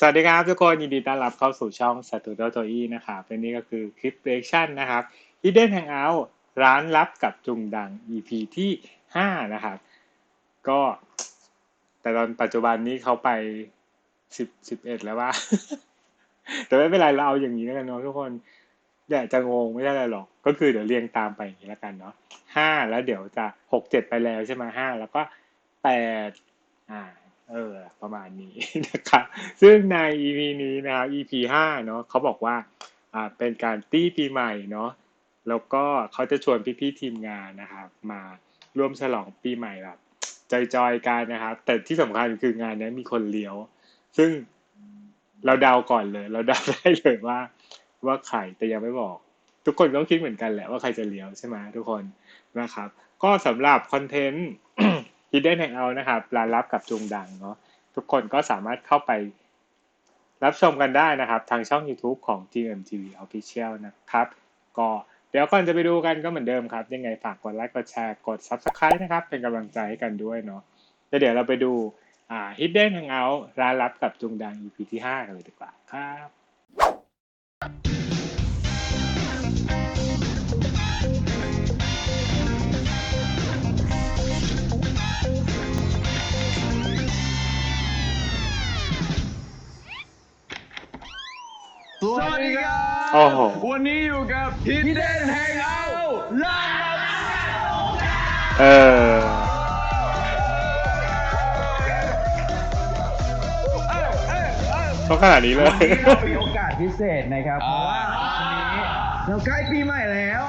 สวัสดีครับทุกคนยินดีต้อนรับเข้าสู่ช่อง s t u d i o t o y นะครับและนี่ก็คือคลิปเร c ชั่นนะครับ Hidden Hangout ร้านลับกับจุงดัง EP ที่ 5 นะครับ ก็ แต่ตอนปัจจุบันนี้เขาไป 10 11 แล้วว่า แต่ไม่เป็นไรเราเอาอย่างนี้แล้วกันเนาะทุกคนอย่าจะงงไม่ได้อะไรหรอก ก็คือเดี๋ยวเรียงตามไปอย่างนี้แล้วกันเนาะห้าแล้วเดี๋ยวจะหกเจ็ดไปแล้วใช่ไหมห้าแล้วก็แปดอ่า เออ ประมาณนี้นะครับซึ่งใน EP นี้นะครับ EP ห้าเนาะเขาบอกว่าอ่าเป็นการตี้ปีใหม่เนาะแล้วก็เขาจะชวนพี่ๆทีมงานนะครับมาร่วมฉลองปีใหม่แบบจอยๆกันนะครับ แต่ที่สำคัญคืองานนี้มีคนเลี้ยว ซึ่งเราเดาก่อนเลย เราเดาได้เลยว่า ว่าใครแต่ยังไม่บอก ทุกคนต้องคิดเหมือนกันแหละว่าใครจะเลี้ยวใช่ไหมทุกคนนะครับ ก็สำหรับคอนเทนต์ Hidden Hangout นะครับร้านลับกับจุงดังเนาะ ทุกคนก็สามารถเข้าไปรับชมกันได้นะครับ ทางช่อง YouTube ของ GMTV Official นะครับ ก็เดี๋ยวก่อนจะไปดูกันก็เหมือนเดิมครับ ยังไงฝากกดไลค์กดแชร์กด Subscribe นะครับ เป็นกำลังใจให้กันด้วยเนาะแล้วเดี๋ยวเราไปดูอ่า Hidden Hangout ร้านลับกับจุงดัง EP ที่ 5 กันเลยดีกว่าครับ สวัสดีครับโอ้โห วันนี้อยู่กับ Hidden Hangout ลาเออต้องขนาดนี้เลย วันนี้เรามีโอกาสพิเศษนะครับ เพราะว่าวันนี้เราใกล้ปีใหม่แล้ว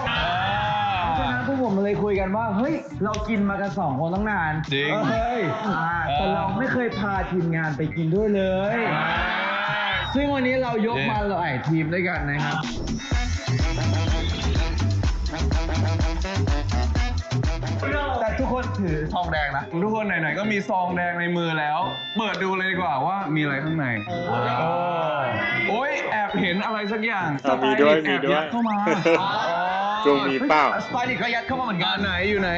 เพราะฉะนั้นพวกผมเลยคุยกันว่า เฮ้ย เรากินมากันสองคนตั้งนานจริงเฮ้ยอ่าแต่เราไม่เคยพาทีมงานไปกินด้วยเลย ซึ่งวันนี้เรายกมาหลายทีมด้วยกันนะครับ แต่ทุกคนถือทองแดงนะ ทุกคนไหนๆก็มีซองแดงในมือแล้ว เปิดดูเลยดีกว่าว่ามีอะไรข้างในโอ้ยแอบเห็นอะไรสักอย่างอะมีด้วยสไตล์มีด้วยแอบดเข้ามาจงมีเป้าสไปดิก็ยัดเข้ามาเหมือนกังานนไหนอยู่ไหน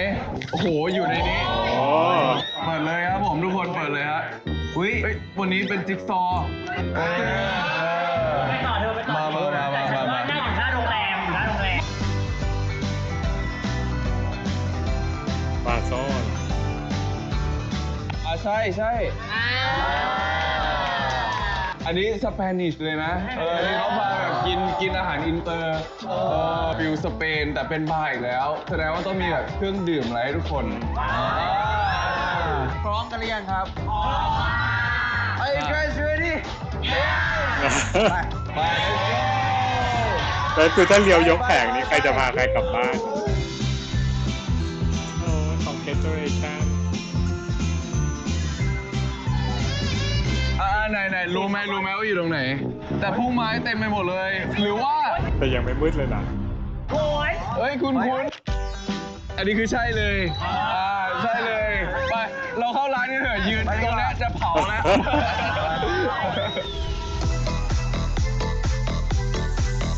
โอ้โหอยู่ในนี้โอ้เปิดเลยครับผมทุกคนเปิดเลยฮะ อุ้ยเอ้ยวันนี้เป็นจิ๊กซอว์ไปต่อเธอไปต่อมามามามามาหน้าของท่าโรงแรมท่าโรงแรมปลาโซ่อ่าใช่ใช่ อันนี้สเปนิชเลยนะ เออนี่เขามาแบบกินกินอาหารอินเตอร์เออฟิวสเปนแต่เป็นบาร์อีกแล้ว แสดงว่าต้องมีแบบเครื่องดื่มอะไรให้ทุกคน พร้อมกันหรือยังครับ Are you guys ready ไปแล้วคือถ้าเลี้ยวยกแผงนี้ใครจะพาใครกลับบ้านโอ้ของ congratulation อ่าไหนไหนรู้ไหมรู้ไหมว่าอยู่ตรงไหน แต่พุ่มไม้เต็มไปหมดเลย หรือว่า แต่ยังไม่มืดเลยนะโอ้ยเฮ้ย คุณคุณ อันนี้คือใช่เลยอ่าใช่เลยไป เราเข้าร้านกันเถอะยืนตรงเนี้ยจะเผาแล้ว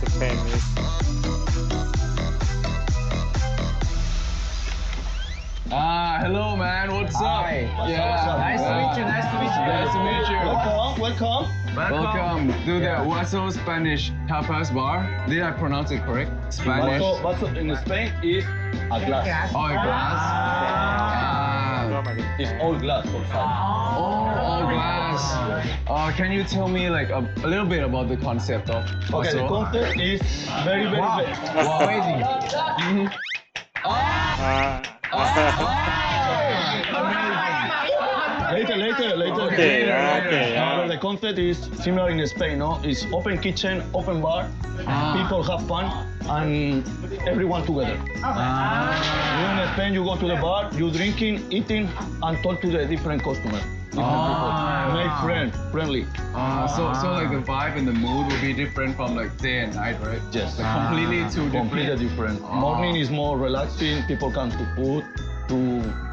สเปนิส Ah, hello man, what's up? Hi. Yeah. Nice to meet you, nice to meet you. Nice to meet you. Welcome. Welcome to the Waso Spanish Tapas Bar. Did I pronounce it correct? Spanish. Vaso, vaso in Spain is a glass. Oh, a glass. It's all glass outside. Oh, all glass. Uh, can you tell me like a, a little bit about the concept of Okay, the Vaso? concept is very, very, Wow. very. Wow. Amazing. Mhm. อ่า Later, later, later. Okay, okay, yeah. the concept is similar in Spain, no? It's open kitchen, open bar. Ah. People have fun and everyone together. You in Spain, you go to the bar, you drinking, eating, and talk to the different customer. Different Ah. people. Make friend, friendly. Uh, so, so like the vibe and the mood will be different from like day and night, right? Yes. Like completely two different. Completely different. Ah. Morning is more relaxing. People come to food to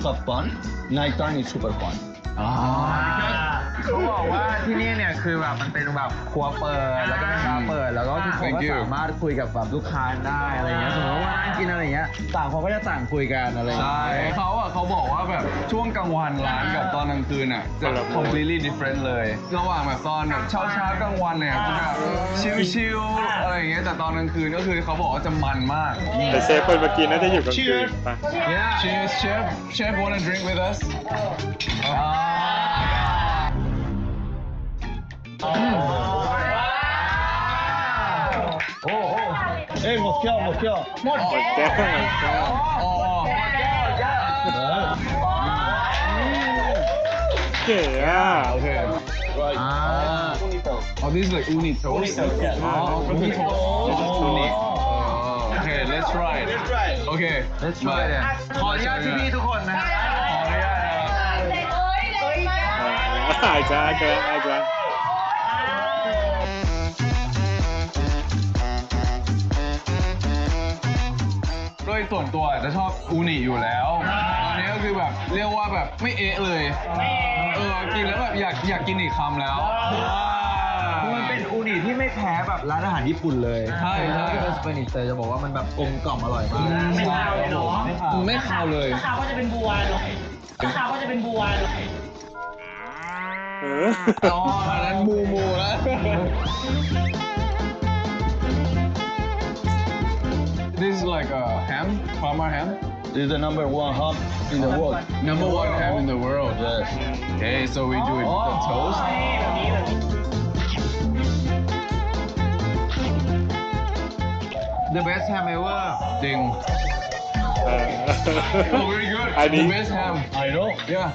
have fun. Nighttime is super fun. อ่า เขาบอกว่าที่นี่เนี่ยคือแบบมันเป็นแบบครัวเปิดแล้วก็เป็นบาร์เปิดแล้วก็ทุกคน Thank ก็ you สามารถคุยกับแบบลูกค้าได้อะไรเงี้ยสมมติว่านั่งกินอะไรเงี้ยต่างคนก็จะต่างคุยกันอะไรเงี้ยใช่เขาอะเขาบอกว่าแบบช่วงกลางวันร้านกับตอนกลางคืนอะจะ completely different เลย ระหว่างแบบตอนแบบเช้าเช้ากลางวันเนี่ยจะแบบชิลๆอะไรอย่างเงี้ยแต่ตอนกลางคืนก็คือเขาบอกว่าจะมันมาก แต่เชฟคนเมื่อกี้น่าจะอยู่กลางคืนปะ Cheers chef chef wanna drink with us โอ้โห Hey, mosqueado, mosqueado. หมดแก้ แก้วแก้ว อ๋อ เก๋อ่ะ โอเค Right. อ่า Oh, this is like uni toast. Oh, uni toast. Uni. Oh, okay, let's try it. Let's try it. Okay. let's try it ขออนุญาตพี่ๆทุกคนนะฮะ ขออนุญาตนะครับ อาจา รย์อาจารย์อาจารย์โดยส่วนตัวจะชอบอูนิอยู่แล้ว ตอนนี้ก็คือแบบเรียกว่าแบบไม่เอะเลย เออกินแล้วแบบอยากอยากกินอีกคำแล้ว มันเป็นอูนิที่ไม่แพ้แบบร้านอาหารญี่ปุ่นเลยใช่ใช่ ที่เป็นสเปนิชแต่จะบอกว่ามันแบบกลมกล่อมอร่อยมากไม่ขาวเลยเนาะไม่คาวเลยขาวก็จะเป็นบัวเนาะขาวก็จะเป็นบัวเนาะเอออ๋ออันนั้นมูมูแล้ว like a ham, Parma ham. This is the number one hub in the world. Number one ham in the world. Yes. Okay, so we do it with the toast. แบบนี้แบบนี้ The best ham ever Ding. เออ Oh, very good. อันนี้ The best ham. I know. Yeah.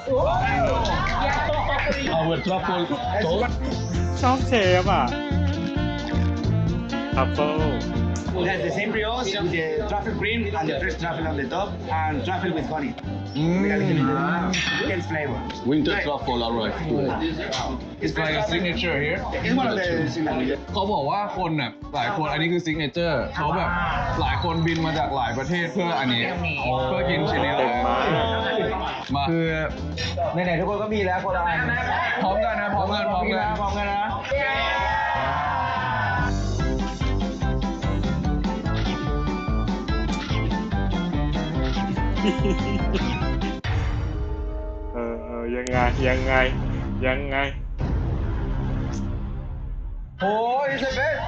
Our truffle toast. ชอบเชฟอ่ะทัฟเฟิล We have the same brioche with the truffle cream and the fresh truffle on the top and truffle with honey. We have it in the intense flavor. Winter truffle arrived today. It's Like a signature here. It's one of the signatures. เขาบอกว่าคนน่ะหลายคนอันนี้คือซิกเนเจอร์เขาแบบหลายคนบินมาจากหลายประเทศเพื่ออันนี้เพื่อกินชิ้นนี้เลเต็ยมมากมาคือไหนๆทุกคนก็มีแล้วคนละอันพร้อมกันนะพร้อมกันพร้อมกัน พร้อมกันนะ เออเออยังไงยังไง ยังไงโอ้ย is it best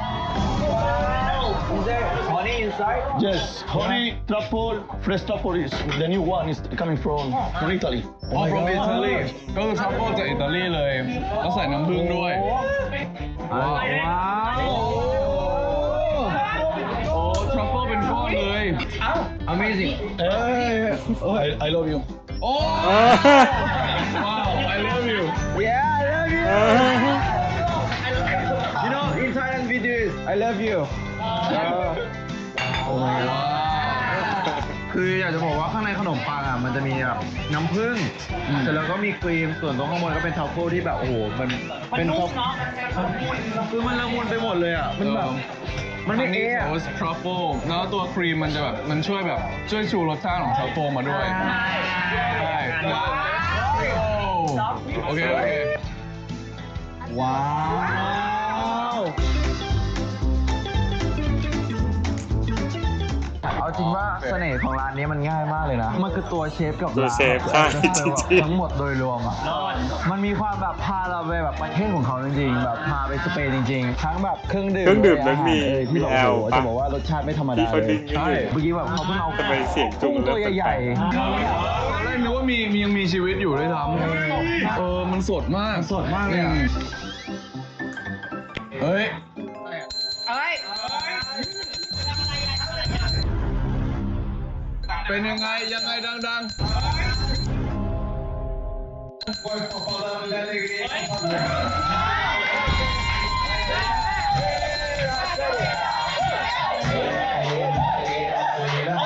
is there honey inside Yes, honey truffle, fresh truffle is the new one is coming from, from Italy. อ๋อ from Italy ก็คือทัฟเฟิลจากอิตาลีเลย แล้วใส่น้ำผึ้งด้วย ว้าว ฟเฟิลเป็นก้อนเลย amazing Hey, I, I love you. โอ้เออว้าว I love you yeah I love you เออ you know in Thailand we do this I love you โอ้ my god คืออยากจะบอกว่าข้างในขนมปังอะมันจะมีแบบน้ำผึ้งเสร็จแล้วก็มีครีมส่วนตรงข้างบนก็เป็นทรัฟเฟิลที่แบบโอ้โหมันมันเป็นนุ่มเนาะคือมันละมุนไปหมดเลยอะมันแบบ มันไม่อันนี้เอะโอ้ทรัฟเฟิลแล้วตัวครีมมันจะแบบมันช่วยแบบช่วยชูรสชาติของทรัฟเฟิลมาด้วย ใช่โอเคโอเค ว้าว จริงว่าเสน่ห์ของร้านนี้มันง่ายมากเลยนะ มันคือตัวเชฟกับตัวร้านเชฟใช่จริงๆ ทั้งหมดโดยรวมอะ มันมีความแบบพาเราไปแบบประเทศของเขาจริงๆ แบบพาไปสเปนจริงๆ ทั้งแบบเครื่องดื่มเครื่องดื่มเลยแล้วมีอาหารเอ่ยที่แบบมีแอลโอ้โหปะ จะบอกว่ารสชาติไม่ธรรมที่ดาเขาเลดึยงกันอยู่เมื่อกี้แบบเขาเพิ่งเอาทำไมเสียงจุงกุ้งตัวเริ่มใหญ่แปลกๆตอนแรกนึกว่ามีมียังมีชีวิตอยู่ด้วยซ้ำเออ มันสดมากสดมากเลยอะมเฮ้ยอะ เป็นยังไงยังไงดังท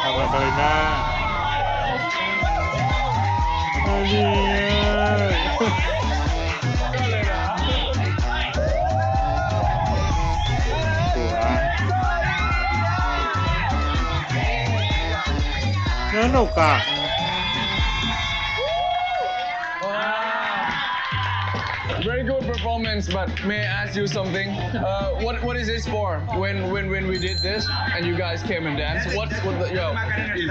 ำมาเลยหน้าอันนี้หั Very good performance, but may I ask you something? Uh, what what is this for? When when when we did this and you guys came and danced, what's what the yo?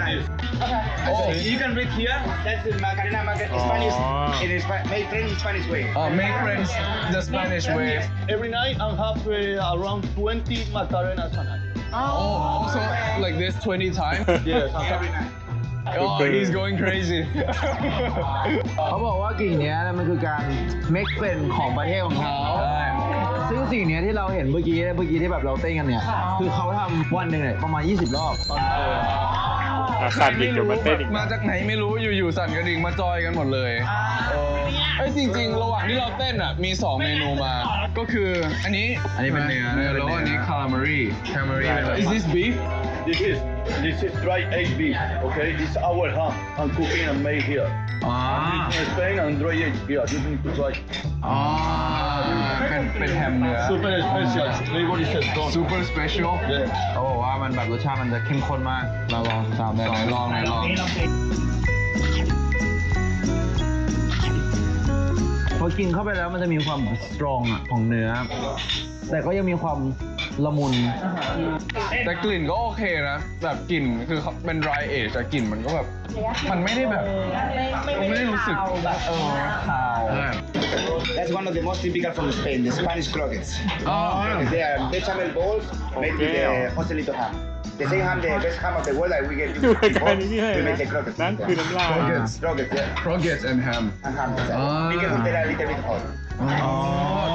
Okay. Oh. You can read here. That's the Macarena Macarena Spanish. It is make friends in Spanish way. Ah, uh, make friends the Spanish way. Every night I have uh, around 20 Macarenas. Oh. oh, also like this 20 times. Yes, every night. Oh, he's going crazy. เขาบอกว่ากิ่งเนี้ยมันคือการ make friend ของประเทศของเขาซึ่งสิ่งเนี้ยที่เราเห็นเมื่อกี้เมื่อกี้ที่แบบเราเต้นกันเนี่ย คือเขาทำวันหนึ่งเนี่ยประมาณ 20 รอบอะสั่นอีกเดี๋ยวมาเต้นอีกมาจากไหนไม่รู้อยู่ๆสั่นกระดิ่งมาจอยกันหมดเลยเออเอ้ยจริง ๆ ระหว่างที่เราเต้นอะมี 2 เมนูมา ก็คืออันนี้อันนี้เป็นเนื้อแล้วก็อันนี้คาราเมรีคาราเมรีเป็นอะไร Is this beef This is this is dry egg beef. Okay, this is our ham. I'm cooking and made here. อ๋อ In Spain and dry egg here. You need to try. อ๋อ เป็นเป็นแฮมเนื้อ Super special. Flavor is strong. super special Yeah. เขาบอกว่ามันแบบรสชาติมันจะเข้มข้นมาก เราลองตามได้ไหไหนมลองไหนลองนี่ลองสิพอกินเข้าไปแล้วมันจะมีความสตรองอะของเนื้อ แต่ก็ยังมีความ ละมุน แต่กลิ่นก็โอเคนะ แบบกลิ่นคือเขาเป็น dry age แต่กลิ่นมันก็แบบ มันไม่ได้แบบ ไม่ไม่ได้รู้สึกแบบเออคาว That's one of the most typical from Spain, the Spanish croquettes. อ๋อ They are bechamel balls made with the Joselito ham. The same ham, the best ham of the world that we get ดู used รายการ before นี้นี่เลย to นะ make the croquettes. นั่นคือน้ำลาย Croquettes. Croquettes, yeah. croquettes and ham And ham. that's it. Ah. Because they're a little bit hot. อ๋อ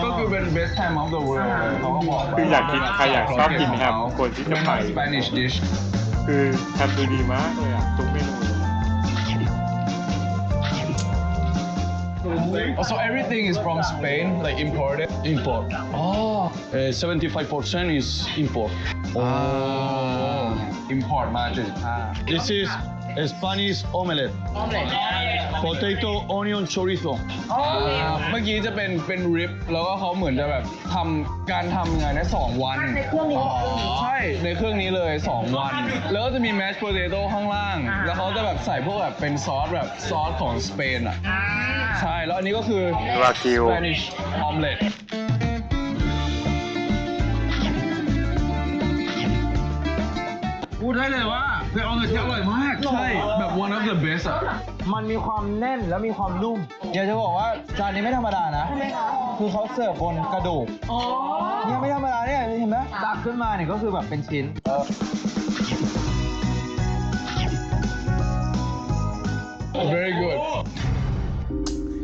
ก็คือเป็น best ham of the world เลยเขาก็บอก คืออยากกินใครอยากชอบกินแฮมควรที่จะไป เป็น Spanish dish คือทำดูดีมากเลยอ่ะทุกเมนูเลย also everything is from Spain like imported Import. oh Uh, 75% is import. อ๋อ import มาจุดห้า This is a Spanish omelette. ออมเล็ต Potato, onion, chorizo. เมื่อกี้จะเป็นเป็นริบแล้วก็เขาเหมือนจะแบบทำการทำงานในสองวันในเครื่องนี้อ๋อใช่ในเครื่องนี้เลย 2 วัน แล้วก็จะมีแมชโพเตโต้ข้างล่าง แล้วเขาจะแบบใส่พวกแบบเป็นซอสแบบซอสของสเปนอะอ่าใช่แล้วอันนี้ก็คือ วากิว Spanish omelet พูดได้เลยว่า เป็นออมเล็ตที่อร่อยมาก ใช่ แบบ one of the best อะ มันมีความแน่นแล้วมีความนุ่มอยากจะบอกว่าจานนี้ไม่ธรรมดานะคือเขาเสิร์ฟบนกระดูกอ๋อเนี่ยไม่ธรรมดาเนี่ยเห็นไหมตักขึ้นมาเนี่ยก็คือแบบเป็นชิ้น very good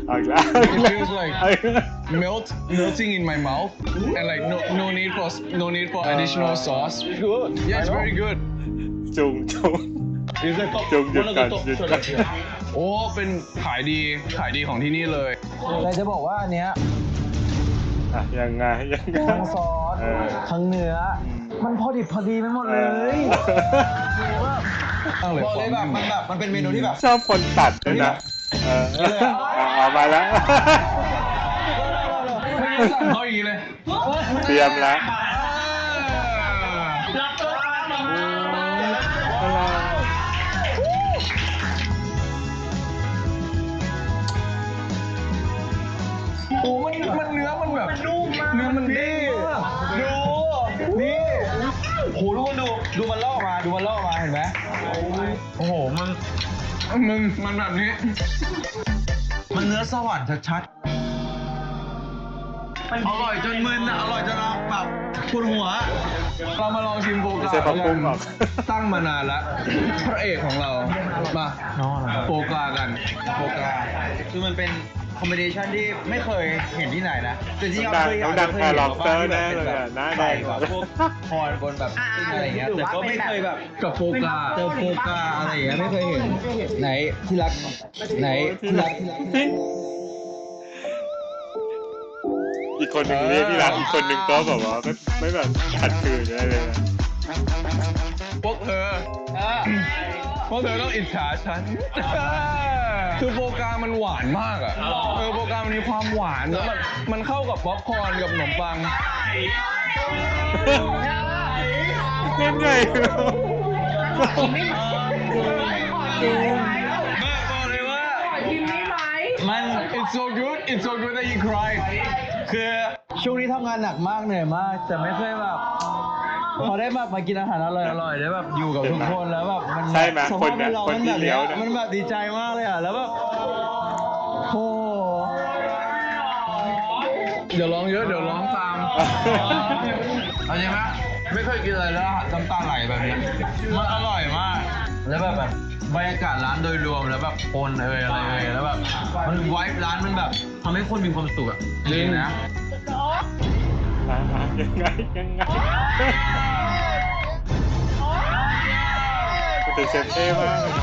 เอาอีกแล้ว It feels like เอาอีกแล้ว melt melting in my mouth and like no no need for no need for additional sauce Good. yeah it's very good จุงจุง It's the top, Don't one of the get top that. sellers here. โอ้เป็นขายดีขายดีของที่นี่เลยแต่จะบอกว่าอันเนี้ยอะยังไงยังไง ทั้งซอสเออ ทั้งเนื้ออมมันพอดิบพอดีไปหมดเลยตั้งเลยบอกเลยแบบมันแบบมันเป็นเมนูที่แบบ ชอบคนตัดด้วยนะเออเอาเอามาแล้ว ไม่ได้สั่งเขาอย่างนี้เลยเตรียมแล้วรับตัวมาอ โอ้มันมันเนื้อมันแบบเนื้อมันดีดูนี่โหทุกคนดูดูมันลอกมาดูมันลอกมาเห็นไหมโอ้โหมันมึงมันแบบนี้ มันเนื้อสวรรค์ชัดๆ อร่อยจนมึนอะอร่อยจนเราแบบปวดหัว เรามาลองชิมโฟไม่กาใช่ผักบุ้งหรอกตั้งมานานแล้วพระเอกของเรามาน้องอะไรครับโฟกากันโฟกาคือมันเป็นคอมบิเนชันที่ไม่เคยเห็นที่ไหนนะแต่จริงๆดังเคยต้องดังเคแพยรเห็นล็อบสเตอร์แบบแน่เลยแบบอะหน้าแดใส่งกับพวกพรบนแบบปิ้งอะไรอย่างเงี้ยแต่ก็ไม่เคยแบบกับโฟกาเจอโฟกาอะไรอย่างเงี้ยไม่เคยเห็น ไหนที่รักไหนที่รักอี กคนหนึ่งเรียกที่รักอีกคนหนึ่งก็แบบว่าไม่ไม่แบบขัดขืนอะไรเลยนะพวกเธอพวกเธอต้องอิจฉาฉัน คือโฟกามันหวานมากอะ เออโฟกามันมีความหวานแล้วมันมันเข้ากับป๊อปคอร์นกับขนมปัง เล่นใหญ่แม่บอกเลยว่ากินได้ไหมมัน it's so good it's so good that you cry คือช่วงนี้ทำงานหนักมากเหนื่อยมากแต่ไม่เคยแบบพอได้แบบมากินอาหารอร่อยอร่อยๆได้แบบอยู่กับทุกคนแล้วแบบมันใช่ไหมสคภานพเนี้ยเราคนมันที่แบบเลี้เนี้ยยวเนี่ย มันแบบดีใจมากเลยอะแล้วแบบโอ้เดี๋ยวร้องเยอะเดี๋ยวร้องตามเอาจริงไหมไม่เคยกินอะไรแล้วน้ำตาไหลแบบนี้มันอร่อยมาก แล้วแบบแบบบรรยากาศร้านโดยรวมแล้วแบบคนเอ่ยอะไรเอ่ยแล้วแบบมันไวฟ์ร้านมันแบบทำให้คนมีความสุขอะจริงนะอะอะยังไงยังไงแต่เซฟเท่มากเลย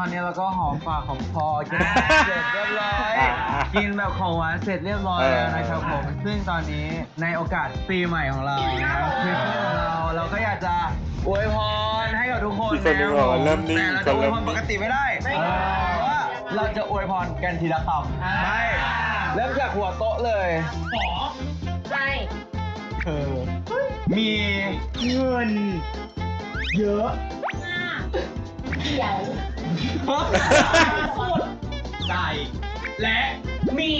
เนาะอ่าตอนนี้เราก็หอมปากหอมคอกินเสร็จเรียบร้อยอ่ากินแบบของหวานเสร็จเรียบร้อยแล้วนะครับผม ซึ่งตอนนี้ในโอกาสปีใหม่ของเรานะครับคริสต์มาสของเราเราก็อยากจะอวยพรให้กับทุกคนอีกคนหนึงบอกว่าเริ่มนิ่งแต่เราจะอวยพรคนเริ่มนิ่งปกติไม่ได้เพราะว่าเราจะอวยพรกันทีละคำใช่เริ่มจากหัวโต๊ะเลยใช่เออมีเงิน เยอะเขียว สุดใจ และมี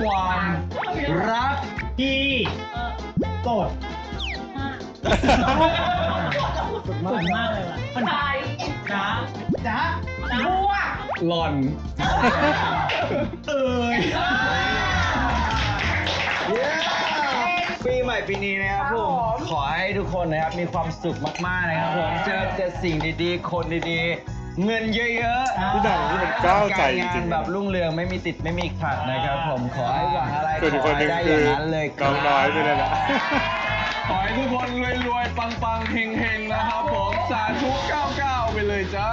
ความรักที่กดสุดมากเลยว่ะมันตายจ้าจ้าบัวหล่อนเอ้ย ปีใหม่ปีนี้นะครับผม ขอให้ทุกคนนะครับมีความสุขมากๆนะครับผม เจอแต่สิ่งดีๆ คนดีๆ เงินเยอะๆพี่ดังนี่มันก้าวใจการจงารินงๆ แบบรุ่งเรืองไม่มีติดไม่มีขัดนะครับผมขอให้หวังอะไรส่วนอีกขคอนหนึ่ให้งได้อคืย่างอนั้นเลยคน้รัองน้อยไปเลยนะขอให้ทุกคนรวยๆ ปังๆ เฮงๆ นะครับผม สาธุ 99 ไปเลยจ้า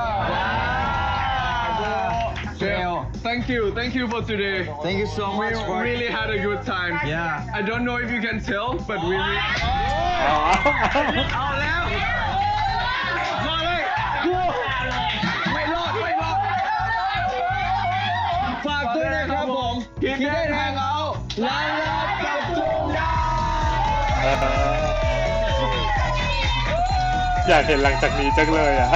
Well, Thank you, thank you for today. thank you so We much for really had a good time. Yeah. I don't know if you can tell, but we. อ๋อเอาแล้วมาเลยกูไม่รอดไม่รอดฝากด้วยนะครับผมคิดได้ทางเอาล้างรับกับจุงดาเอออยากเห็นหลังจากนี้จังเลยอะ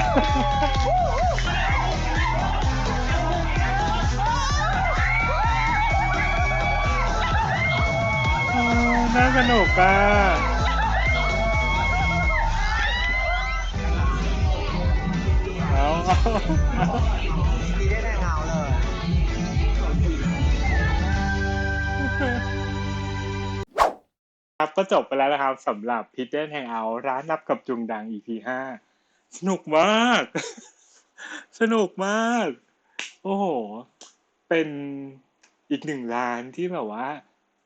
น่าสนุกอะเอาเอาคิดได้ทางเอาเลยครับก็จบไปแล้วนะครับสำหรับ Hidden Hangout ร้านรับกับจุงดัง EP ห้าสนุกมาก สนุกมาก โอ้โห เป็นอีกหนึ่งร้านที่แบบว่า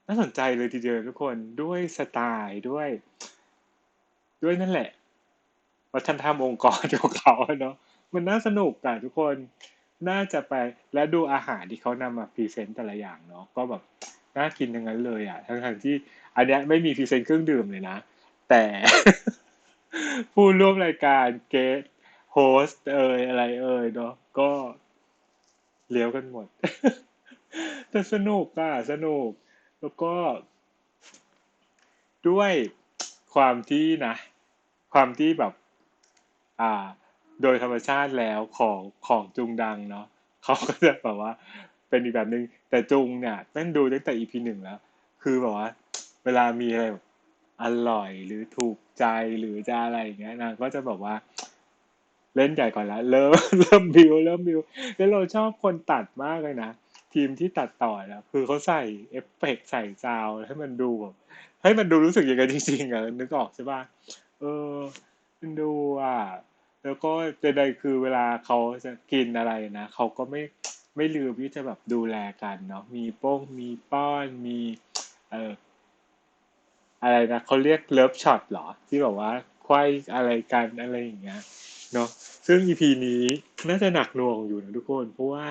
น่าสนใจเลยทีเดียวทุกคนด้วยสไตล์ด้วย ด้วยนั่นแหละ วัฒนธรรมองค์กรของเขาเนาะมันน่าสนุกอะทุกคนน่าจะไปและดูอาหารที่เขานำมาพรีเซนต์แต่ละอย่างเนาะก็แบบน่ากินทั้งนั้นเลยอะทั้งๆที่ อันเนี้ยไม่มีพรีเซนต์เครื่องดื่มเลยนะ แต่ผู้ร่วมรายการเกสโฮสต์เอ่ยอะไรเอ่ยเนาะก็เลี้ยวกันหมด แต่สนุกอะสนุก แล้วก็ด้วยความที่นะ ความที่แบบ อ่า โดยธรรมชาติแล้วของของจุงดังเนาะเขาก็จะแบบว่า เป็นอีกแบบหนึงแต่จุงเนี่ยตั้งดูตั้งแต่ EP หนึ่งแล้ว คือแบบว่า เวลามีอะไรแบบอร่อยหรือถูกใจหรือจะอะไรอย่างเงี้ยนางก็จะแบบว่า เล่นใหญ่ก่อนละเริ่มเริ่มบิวเริ่มบิวแล้วเราชอบคนตัดมากเลยนะ ทีมที่ตัดต่อนะคือเขาใส่เอฟเฟกต์ใส่ซาวให้มันดูแบบให้มันดูรู้สึกอย่างนั้นจริงๆอะนึกออกใช่ป่ะเออมันดูอะแล้วก็ใดๆคือเวลาเขาจะกินอะไรนะเขาก็ไม่ไม่ลืมที่จะแบบดูแลกันเนาะมีโป้งมีป้อนมีเอออะไรนะเขาเรียกเลิฟช็อตเหรอ ที่แบบว่าไขว้อะไรกันอะไรอย่างเงี้ยเนาะซึ่ง EP นี้น่าจะหนักหน่วงอยู่นะทุกคน เพราะว่า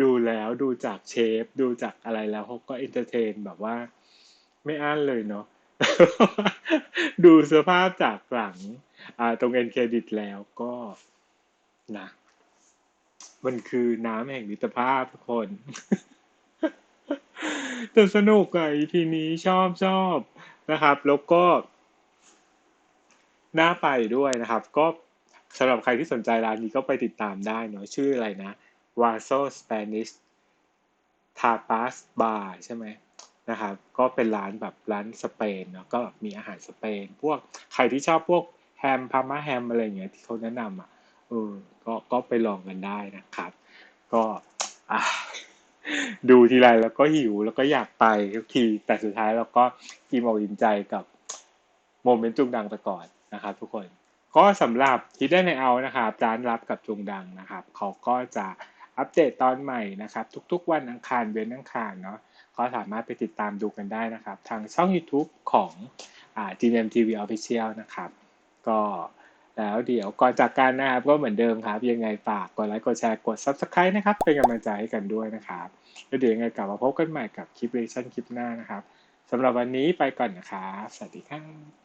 ดูแล้วดูจากเชฟ ดูจากอะไรแล้วเขาก็เอนเตอร์เทนแบบว่า ไม่อั้นเลยเนาะดูสภาพจากหลังอ่าตรงเอ็นเครดิตแล้วก็นะมันคือน้ำแห่งมิตรภาพทุกคน แต่สนุกอะ EP นี้ชอบชอบนะครับ แล้วก็น่าไปด้วยนะครับ ก็สำหรับใครที่สนใจร้านนี้ก็ไปติดตามได้เนาะชื่ออะไรนะ w a s o Spanish Tapas Bar ใช่ไหมนะครับก็เป็นร้านแบบร้านสเปนเนาะก็แบบมีอาหารสเปน พวกใครที่ชอบพวกแฮมพามาแฮมอะไรอย่างเงี้ยที่เขาแนะนำอะเออก็ก็ไปลองกันได้นะครับ ก็ดูทีไรแล้วก็หิวแล้วก็อยากไปทุกทีแต่สุดท้ายเราก็อิ่มอกอิ่มใจกับโมเมนต์จุงดังไปก่อนนะครับทุกคน ก็สำหรับคิดได้ในเอานะครับร้านรับกับจุงดังนะครับ เขาก็จะ อัปเดตตอนใหม่นะครับ ทุกๆ วันอังคารเว้นอังคารเนาะก็สามารถไปติดตามดูกันได้นะครับ ทางช่อง YouTube ของอ่า GMTV Official นะครับ ก็แล้วเดี๋ยวก่อนจากกันนะครับ ก็เหมือนเดิมครับ ยังไงฝากกดไลค์กดแชร์กด Subscribe นะครับ เป็นกำลังใจให้กันด้วยนะครับ แล้วเดี๋ยวยังไงกลับมาพบกันใหม่กับคลิปเรชั่นคลิปหน้านะครับสำหรับวันนี้ไปก่อนนะครับ สวัสดีครับ